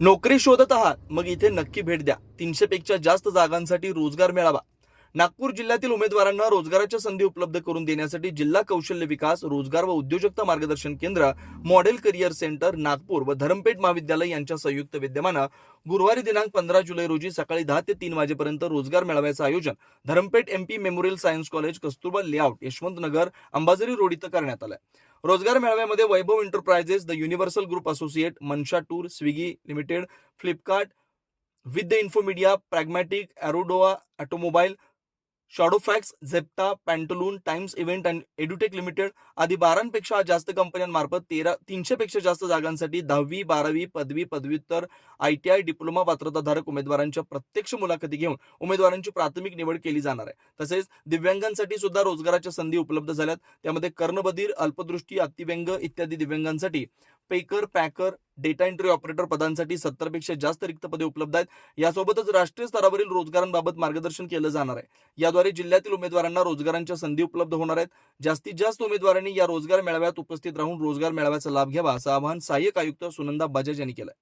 नोकरी शोधत आहात मग इथे नक्की भेट द्या. तीनशेपेक्षा जास्त जागांसाठी रोजगार मेळावा. नागपूर जिल्ह्यातील उमेदवारांना रोजगाराच्या संधी उपलब्ध करून देण्यासाठी जिल्हा कौशल्य विकास रोजगार व उद्योजकता मार्गदर्शन केंद्र मॉडेल करिअर सेंटर नागपूर व धरमपेठ महाविद्यालय यांच्या संयुक्त विद्यमानं गुरुवारी दिनांक पंधरा जुलै रोजी सकाळी दहा ते तीन वाजेपर्यंत रोजगार मेळाव्याचं आयोजन Dharampeth MP memorial science college Kasturba layout Yashwant Nagar Ambazari road इथं करण्यात आलं रोजगार मेळाव्यामध्ये Vaibhav enterprises the universal group associate Mansha tour Swiggy limited Flipkart with the Infomedia pragmatic अॅरोडोआ automobile Shadowfax Zepto Pantaloon Times event and Edutech limited आदी बारांपेक्षा जास्त कंपन्यांमार्फत तेरा तीनशेपेक्षा जास्त जागांसाठी दहावी बारावी पदवी पदव्युत्तर आय टी आय डिप्लोमा पात्रताधारक उमेदवारांच्या प्रत्यक्ष मुलाखती घेऊन उमेदवारांची प्राथमिक निवड केली जाणार आहे. तसेच दिव्यांगांसाठी सुद्धा रोजगाराच्या संधी उपलब्ध झाल्यात. त्यामध्ये कर्णबधीर अल्पदृष्टी अतिव्यंग इत्यादी दिव्यांगांसाठी packer packer data entry operator पदांसाठी सत्तरपेक्षा जास्त रिक्त पदे उपलब्ध आहेत. यासोबतच राष्ट्रीय स्तरावरील रोजगारांबाबत मार्गदर्शन केलं जाणार आहे. याद्वारे जिल्ह्यातील उमेदवारांना रोजगारांच्या संधी उपलब्ध होणार आहेत. जास्तीत जास्त उमेदवारांनी या रोजगार मेळाव्यात उपस्थित राहून रोजगार मेळाव्याचा लाभ घ्यावा असं आवाहन सहाय्यक आयुक्त सुनंदा बजाज यांनी केलं